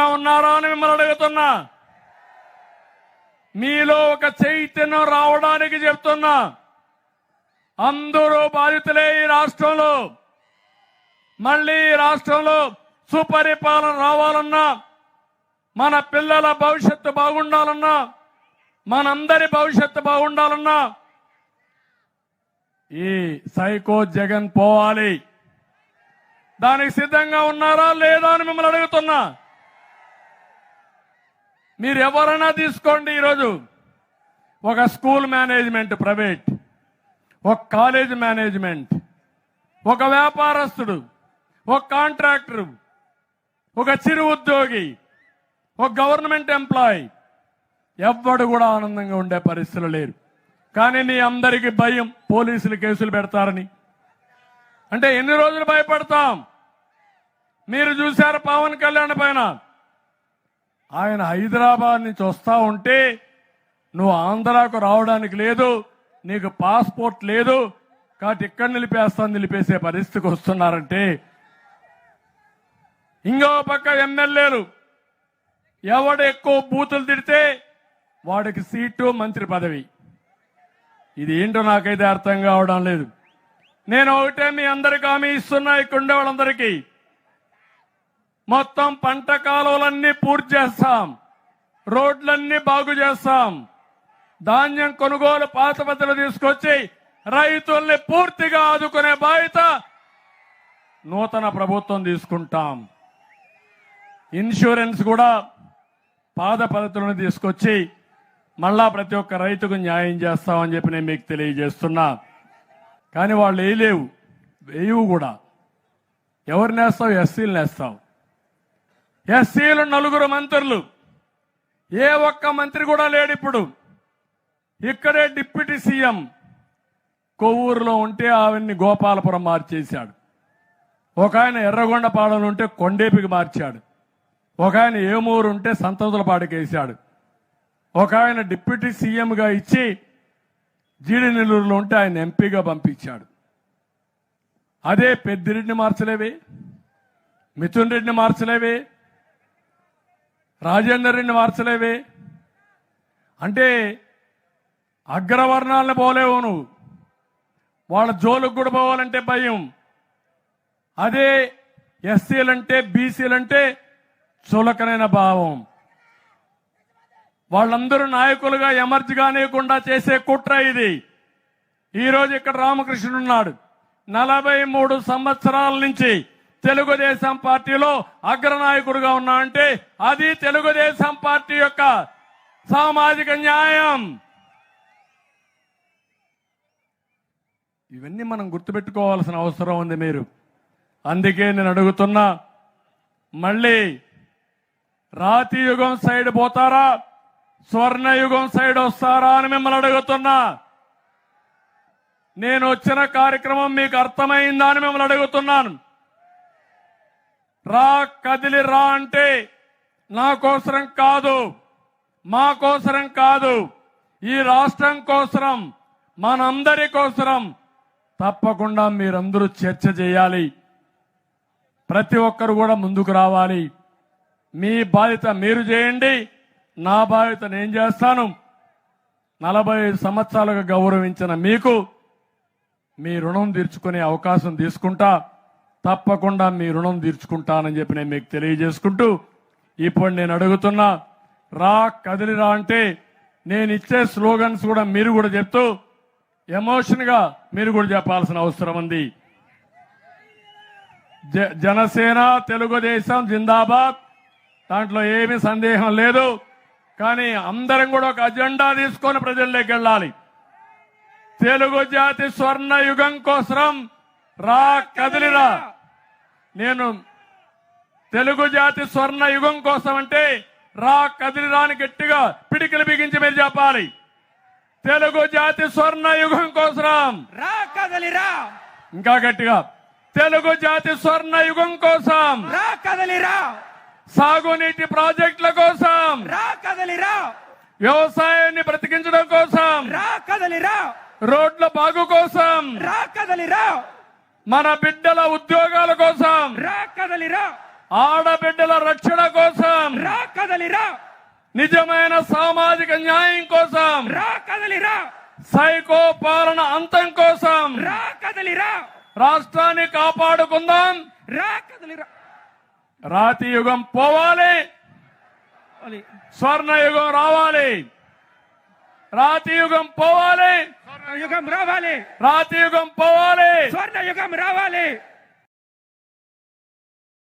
ఉన్నారా అని మిమ్మల్ని అడుగుతున్నా. మీలో ఒక చైతన్యం రావడానికి చెప్తున్నా. అందరూ బాధితులే ఈ రాష్ట్రంలో. మళ్ళీ ఈ రాష్ట్రంలో సుపరిపాలన రావాలన్నా మన పిల్లల భవిష్యత్తు బాగుండాలన్నా మనందరి భవిష్యత్తు బాగుండాలన్నా ఈ సైకో జగన్ పోవాలి. దానికి సిద్ధంగా ఉన్నారా లేదా అని మిమ్మల్ని అడుగుతున్నా. మీరు ఎవరైనా తీసుకోండి ఈరోజు. ఒక స్కూల్ మేనేజ్మెంట్ ప్రైవేట్. ఒక కాలేజ్ మేనేజ్మెంట్. ఒక వ్యాపారస్తుడు ఒక కాంట్రాక్టర్ ఒక చిరు ఉద్యోగి ఒక గవర్నమెంట్ ఎంప్లాయీ. ఎవ్వడు కూడా ఆనందంగా ఉండే పరిస్థితులు లేరు. కానీ నీ అందరికీ భయం పోలీసులు కేసులు పెడతారని. అంటే ఎన్ని రోజులు భయపడతాం? మీరు చూశారు పవన్ కళ్యాణ్ పైన. ఆయన హైదరాబాద్ నుంచి వస్తా ఉంటే నువ్వు ఆంధ్రాకు రావడానికి లేదు నీకు పాస్పోర్ట్ లేదు కాబట్టి ఇక్కడ నిలిపేస్తాను నిలిపేసే పరిస్థితికి వస్తున్నారంటే ఇంకో పక్క ఎమ్మెల్యేలు ఎవడు ఎక్కువ బూతులు తిడితే వాడికి సీటు మంత్రి పదవి. ఇది ఏంటో నాకైతే అర్థం కావడం లేదు. నేను ఒకటే మీ అందరికి హామీ ఇస్తున్నా ఇక్కడ ఉండే వాళ్ళందరికీ మొత్తం పంట కాలువలన్నీ పూర్తి చేస్తాం. రోడ్లన్నీ బాగు చేస్తాం. ధాన్యం కొనుగోలు పాత పద్ధతులు తీసుకొచ్చి రైతుల్ని పూర్తిగా ఆదుకునే బాధ్యత నూతన ప్రభుత్వం తీసుకుంటాం. ఇన్సూరెన్స్ కూడా పాద పద్ధతులను తీసుకొచ్చి మళ్ళా ప్రతి ఒక్క రైతుకు న్యాయం చేస్తామని చెప్పి నేను మీకు తెలియజేస్తున్నా. కానీ వాళ్ళు వేయలేవు వేయవు కూడా. ఎవరు నేస్తావు? ఎస్సీలు నేస్తావు. ఎస్సీలు నలుగురు మంత్రులు. ఏ ఒక్క మంత్రి కూడా లేడు ఇప్పుడు. ఇక్కడే డిప్యూటీ సీఎం కొవ్వూరులో ఉంటే ఆవిడ్ని గోపాలపురం మార్చేశాడు. ఒక ఆయన ఎర్రగొండపాలెంలో ఉంటే కొండేపికి మార్చాడు. ఒక ఆయన ఏమూరు ఉంటే సంతతులపాడికి వేశాడు ఒక ఆయన డిప్యూటీ సీఎంగా ఇచ్చి జీడి నెల్లూరులో ఉంటే ఆయన ఎంపీగా పంపించాడు. అదే పెద్దిరెడ్డిని మార్చలేవే? మిథున్ రెడ్డిని మార్చలేవే? రాజేందర్ రెడ్డిని మార్చలేవే? అంటే అగ్రవర్ణాలను పోలేవు నువ్వు. వాళ్ళ జోలుకు కూడా పోవాలంటే భయం. అదే ఎస్సీలంటే బీసీలంటే చులకనైన భావం. వాళ్ళందరూ నాయకులుగా ఎమర్జ్ కానివ్వకుండా చేసే కుట్ర ఇది. ఈరోజు ఇక్కడ రామకృష్ణుడు ఉన్నాడు. నలభై మూడు సంవత్సరాల నుంచి తెలుగుదేశం పార్టీలో అగ్రనాయకుడుగా ఉన్నా అంటే అది తెలుగుదేశం పార్టీ యొక్క సామాజిక న్యాయం. ఇవన్నీ మనం గుర్తుపెట్టుకోవాల్సిన అవసరం ఉంది మీరు. అందుకే నేను అడుగుతున్నా మళ్ళీ రాతి యుగం సైడ్ పోతారా? స్వర్ణయుగం సైడ్ వస్తారా అని మిమ్మల్ని అడుగుతున్నా. నేను వచ్చిన కార్యక్రమం మీకు అర్థమైందా అని మిమ్మల్ని అడుగుతున్నాను. రా కదిలి రా అంటే నా కోసరం కాదు మా కోసరం కాదు ఈ రాష్ట్రం కోసరం మనందరి కోసరం. తప్పకుండా మీరందరూ చర్చ చేయాలి. ప్రతి ఒక్కరు కూడా ముందుకు రావాలి. మీ బాధ్యత మీరు చేయండి నా బాధ్యత నేను చేస్తాను. నలభై ఐదు సంవత్సరాలుగా గౌరవించిన మీకు మీ రుణం తీర్చుకునే అవకాశం తీసుకుంటా. తప్పకుండా మీ రుణం తీర్చుకుంటానని చెప్పి నేను మీకు తెలియజేసుకుంటూ ఇప్పుడు నేను అడుగుతున్నా రా కదిలి రా అంటే నేను ఇచ్చే స్లోగన్స్ కూడా మీరు కూడా చెప్తూ ఎమోషన్గా మీరు కూడా చెప్పాల్సిన అవసరం ఉంది. జ- జనసేన తెలుగుదేశం జిందాబాద్. దాంట్లో ఏమీ సందేహం లేదు. కానీ అందరం కూడా ఒక అజెండా తీసుకొని ప్రజల్లోకి వెళ్ళాలి. తెలుగు జాతి స్వర్ణ యుగం కోసం రా. కదిలిరా నేను తెలుగు జాతి స్వర్ణ యుగం కోసం అంటే రా కదిలిరాని గట్టిగా పిడికిలు బిగించి మీరు చెప్పాలి. తెలుగు జాతి స్వర్ణ యుగం కోసం రా కదలిరా ఇంకా గట్టిగా తెలుగు జాతి స్వర్ణ యుగం కోసం రా కదలిరా సాగునీటి ప్రాజెక్టుల కోసం రా కదలిరా వ్యవసాయాన్ని బ్రతికించడం కోసం రా కదలిరా రోడ్ల బాగు కోసం రా కదలిరా మన బిడ్డల ఉద్యోగాల కోసం. రా కదలిరా ఆడబిడ్డల రక్షణ కోసం. రా కదలిరా నిజమైన సామాజిక న్యాయం కోసం. రా కదలిరా సైకో పాలన అంతం కోసం. రా కదలిరా రాష్ట్రాన్ని కాపాడుకుందాం. రా కదలిరా రాతి యుగం పోవాలి. స్వర్ణ యుగం రావాలి. రాతి యుగం పోవాలి. యుగం రావాలి. రాతి యుగం పోవాలి. స్వర్ణ యుగం రావాలి.